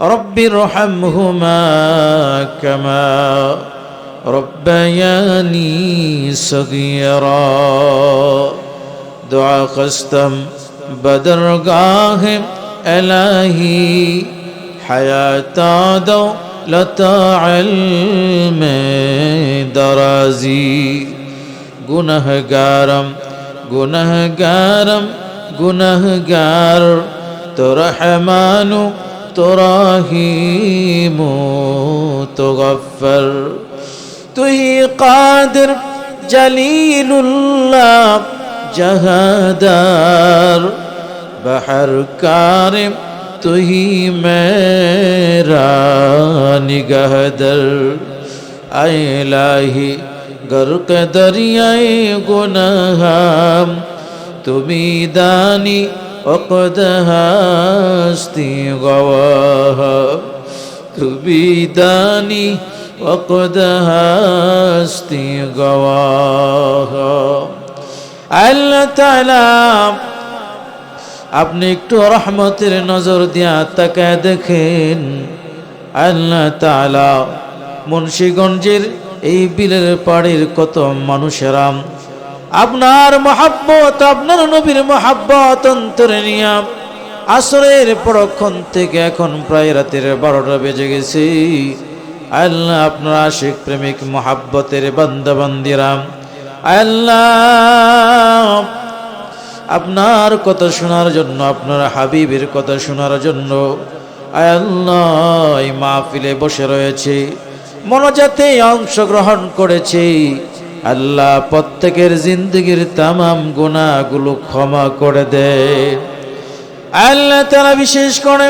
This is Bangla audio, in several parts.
رب ارحمهما كما ربياني صغيرا. دعا خستم بدرگاہ الہی حیاتا دولتا علم درازی. گنہ گارم گنہ گارم گنہ گار تو رحمانو تراهيم تغفر তুই কাদের জলিলুল্লাহ জহাদার। বহর কার তুই মেরা নিগহদর। আইলাহি গর্ক দরিয়ায় গুনহাম। তুমি দানি গওয়াহ, তুমি দানি অকদ হাস্তি আল্লাহ তাআলা আপনি একটু রহমতের নজর দিয়া তাকায় দেখেন। আল্লাহ তাআলা মুন্সিগঞ্জের এই বিলের পাড়ের কত মানুষেরা আপনার মহাব্বত, আপনার নবীর মহাব্বত অন্তরে নিয়া আসরের পরক্ষণ থেকে এখন প্রায় রাতের বারোটা বেজে গেছি। আল্লাহ আপনার আশিক প্রেমিক মহাব্বতের বান্দাবান্দিরাম আল্লাহ আপনার কথা শোনার জন্য, আপনার হাবিবের কথা শোনার জন্য, আল্লাহ মাহফিলে বসে রয়েছে, মনোজাতে অংশগ্রহণ করেছে। আল্লাহ প্রত্যেকের জিন্দগির তামাম গুণাগুলো ক্ষমা করে দেয় আল্লাহ তারা বিশেষ করে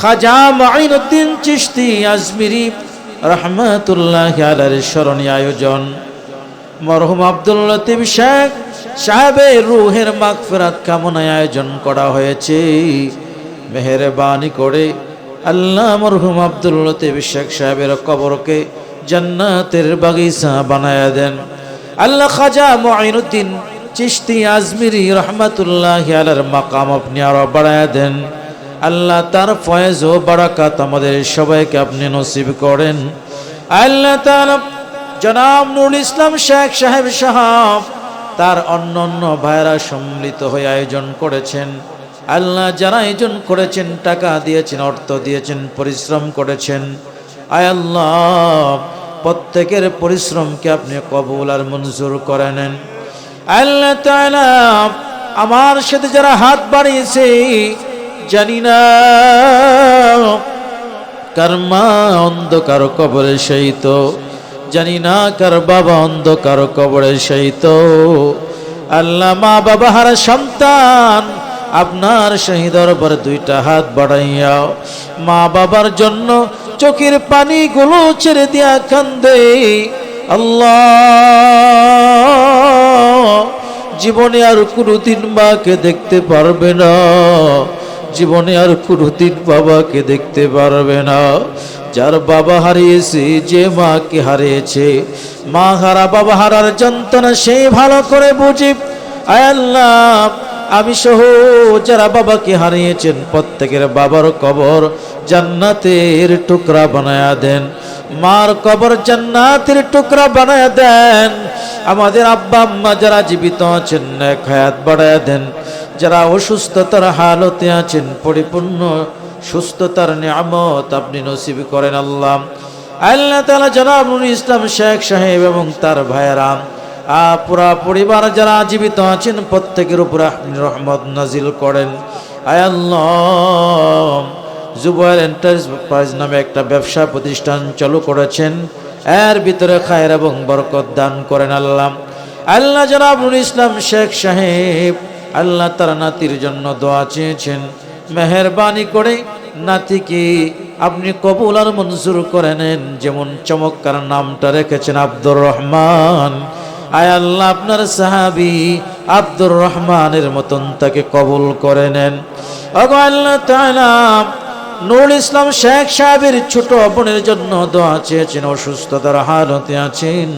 খাজা মাইনুদ্দিন চিস্তি আজমিরি রহমাতুল্লাহ আলার স্মরণী আয়োজন। মরহুম আব্দুল লতিফ শেখ সাহেবের রুহের মাগফিরাত কামনায় আয়োজন করা হয়েছে। মেহরবানি করে আল্লাহ মরহুম আব্দুল লতিফ শেখ সাহেবের কবরকে জান্নাতের বাগিচা বানায়া দেন। আল্লাহ খাজা মঈনুদ্দিন চিশতি আজমিরি রহমাতুল্লাহ আলার মাকাম আপনি আরও বাড়ায়া দেন। আল্লাহ তার ফয়েজ ও বারাকাত আমাদের সবাইকে আপনি নসিব করেন। আল্লাহ তাআলা জনাব নুরুল ইসলাম শেখ সাহেব সাহাব তার অন্য অন্য ভাইরা সম্মিলিত হয়ে আয়োজন করেছেন। আল্লাহ যারা আয়োজন করেছেন, টাকা দিয়েছেন, অর্থ দিয়েছেন, পরিশ্রম করেছেন। আল্লাহ, প্রত্যেকের পরিশ্রমকে আপনি কবুল আর মঞ্জুর করে নেন। আল্লাহ তাআলা আমার সাথে যারা হাত বাড়িয়েছে, জানি না কার মা অন্ধকার কবরে সহিত জানি না কার বাবা অন্ধকার কবরে সহিত আল্লাহ মা বাবা হারা সন্তান, আপনার সেই দরবার দুইটা হাত বাড়াইয়া মা বাবার জন্য চোখের পানিগুলো ছেড়ে দিয়া কান্দে। আল্লাহ, জীবনে আর কোনোদিন মাকে দেখতে পারবে না। জীবনে আর কোনোদিন বাবাকে দেখতে পারবে না। যার বাবা হারিয়েছে, যে মাকে হারিয়েছে, মা হারা, বাবা হারার যন্ত্রণা সেই ভালো করে বুঝি। আল্লাহ, আমি সহ যারা বাবাকে হারিয়েছেন, প্রত্যেকের বাবার কবর জান্নাতের টুকরা বানায়া দেন। মার কবর জান্নাতের টুকরা বানায়া দেন। আমাদের আব্বা আম্মা যারা জীবিত আছেন হায়াত বাড়ায়া দেন। যারা অসুস্থতার হালতে আছেন, পরিপূর্ণ সুস্থতার নিয়ামত আপনি নসিব করেন আল্লাহ। আল্লাহ তালা নুরুল ইসলাম শেখ সাহেব এবং তার ভাইয়েরাম পুরা পরিবার যারা জীবিত আছেন, প্রত্যেকের উপর আপনি রহমত নাজিল করেন। আয় জুবাইর এন্টারপ্রাইজ নামে একটা ব্যবসা প্রতিষ্ঠান চালু করেছেন। এর ভিতরে খায়ের এবং বরকত দান করেন আল্লাহ। আল্লাহ জনাব ইসলাম শেখ সাহেব, আল্লাহ তার নাতির জন্য দোয়া চেয়েছেন। মেহরবানি করে নাতিকে আপনি কবুল আর মঞ্জুর করে নেন, যেমন চমৎকার নামটা রেখেছেন আব্দুর রহমান। আয় আল্লাহ, আপনার সাহাবি আব্দুর রহমানের মতন তাকে কবুল করে নেন। আল্লাহ নুরুল ইসলাম শেখ সাহেবের ছোট বোনের জন্য দোয়া চেয়েছেন, অসুস্থতার হালতে আছেন।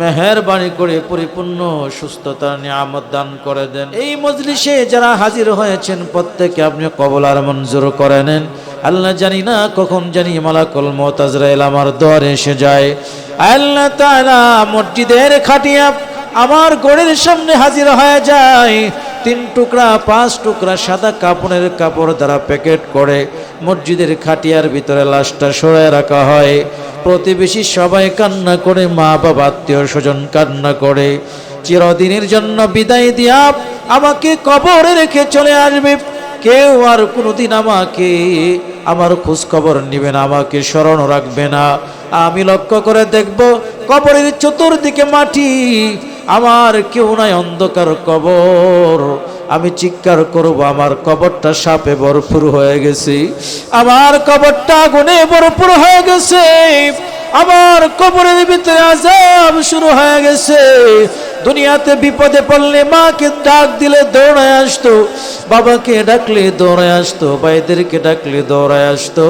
মেহেরবানি করে পরিপূর্ণ সুস্থতার নিয়ামত দান করে দেন। এই মজলিসে যারা হাজির হয়েছেন প্রত্যেকে আপনি কবল আর মঞ্জুর করে নেন। আল্লাহ জানি না কখন জানি মালাকুল মতাজরাইল আমার দোয়ারে এসে যায়। আল্লাহ তাআলা মসজিদের খাটিয়া আমার গোড়ের সামনে হাজির হয়ে যায়। তিন টুকরা, পাঁচ টুকরা সাদা কাপড়ের কাপড় দ্বারা প্যাকেট করে মসজিদের খাটিয়ার ভিতরে লাশটা সরায় রাখা হয়। প্রতিবেশী সবাই কান্না করে, মা বাবা, আত্মীয় স্বজন কান্না করে। চিরদিনের জন্য বিদায় দিয়া আমাকে কবরে রেখে চলে আসবে। কেউ আর কোনোদিন আমাকে, আমার খোঁজ খবর নিবে না, আমাকে স্মরণ রাখবে না। আমি লক্ষ্য করে দেখব কবরের চতুর্দিকে মাটি আমার কেউ নাই অন্ধকার কবর। আমি চিৎকার করব, আমার কবরটা সাপে ভরপুর হয়ে গেছে। আমার কবরটা আগুনে ভরপুর হয়ে গেছে। আমার কবরের ভিতরে আজাব শুরু হয়ে গেছে। দুনিয়াতে বিপদে পড়লে মাকে ডাক দিলে দৌড়ায় আসতো, বাবাকে ডাকলে দৌড়ায় আসতো, ভাইদেরকে ডাকলে দৌড়ায় আসতো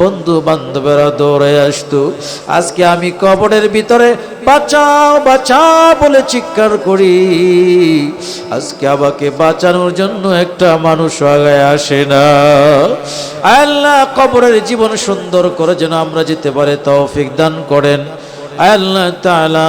বন্ধু বান্ধবেরা দৌড়ায় আসতো। আজকে আমি কবরের ভিতরে, বাঁচাও বাঁচাও বলে চিৎকার করি। আজকে আমাকে বাঁচানোর জন্য একটা মানুষ আগায় আসে না। আল্লাহ কবরের জীবন সুন্দর করে যেন আমরা যেতে পারে, তৌফিক দান করেন। আল্লাহ তাআলা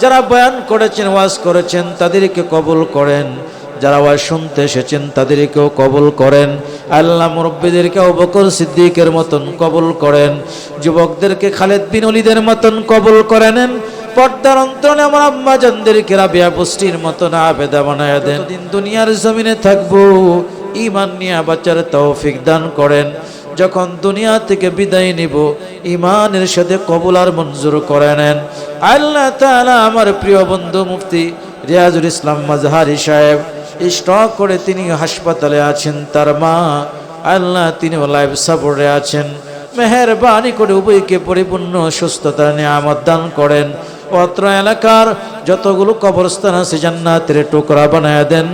যারা বয়ান করেছেন, ওয়াজ করেছেন, তাদেরকে কবুল করেন। যারা ওয়াজ শুনতে এসেছেন, তাদেরকেও কবুল করেন। আল্লাহ মুরব্বীদেরকে বকর সিদ্দিকের মতন কবুল করেন। যুবকদেরকে খালেদ বিন অলিদের মতন কবুল করে নেন পর্দার অন্তরে আমার আম্মা জানদেরকে রাবিয়া পুষ্টির মতন আবেদা বানায় দেন। দিন দুনিয়ার জমিনে থাকব ইমান নিয়ে বাচ্চার তৌফিক দান করেন। যখন দুনিয়া থেকে বিদায় নিব ইমানের সাথে কবুল আর মঞ্জুর করে নেন। আল্লাহ তাআলা আমার প্রিয় বন্ধু মুফতি রিয়াজুল ইসলাম মাজহারি সাহেব, স্টক করে তিনি হাসপাতালে আছেন, তার মা আল্লাহ তিনি লাইফ সাপোর্টে আছেন। মেহরবানি করে উভয়কে পরিপূর্ণ সুস্থতা, নিয়ামত দান করেন। অত্র এলাকার যতগুলো কবরস্থান আছে জান্নাতের টুকরা বানায় দেন।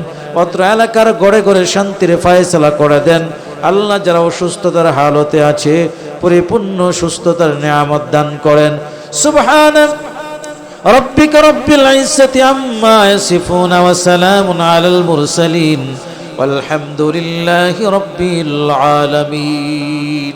অত্র এলাকার গড়ে গড়ে শান্তির ফায়সালা করে দেন। আল্লাহ যারা অসুস্থতার হালতে আছে পরিপূর্ণ সুস্থতার নিয়ামত দান করেন সুবহান ربك رب العزة عما يصفون وسلام على المرسلين والحمد لله رب العالمين